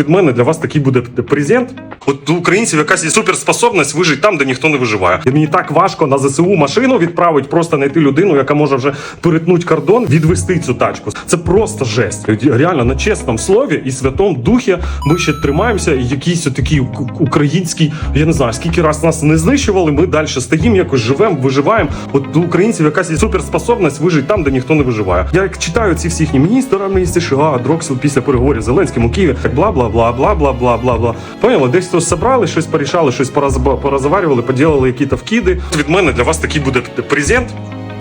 від мене для вас такий буде презент. От у українців якась є суперспособність вижити там, де ніхто не виживає. І мені так важко на ЗСУ машину відправити, просто знайти людину, яка може вже перетнути кордон, відвести цю тачку. Це просто жесть. Реально на чесному слові і святому духі ми ще тримаємося. І якийсь такий український, я не знаю, скільки раз нас не знищували. Ми далі стоїмо, якось живемо, виживаємо. От у українців якась є суперспособність вижити там, де ніхто не виживає. Я як читаю ці всі їхні міністри, міністри США, Дроксел після переговорів з Зеленським у Києві, так бла бла бла бла бла бла бла бла. Поняли, десь то собрали, щось порішали, щось пораз- порозаварювали, поділили якісь вкиди. Від мене для вас такий буде презент.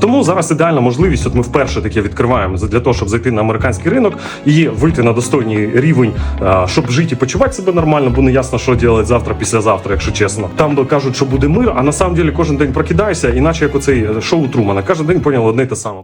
Тому зараз ідеальна можливість. От ми вперше таке відкриваємо для того, щоб зайти на американський ринок і вийти на достойний рівень, щоб жити і почувати себе нормально, бо не ясно, що робити завтра, післязавтра, якщо чесно. Там кажуть, що буде мир, а на самом деле кожен день прокидаєшся, іначе як оцей шоу Трумана. Кожен день поняв одне те саме.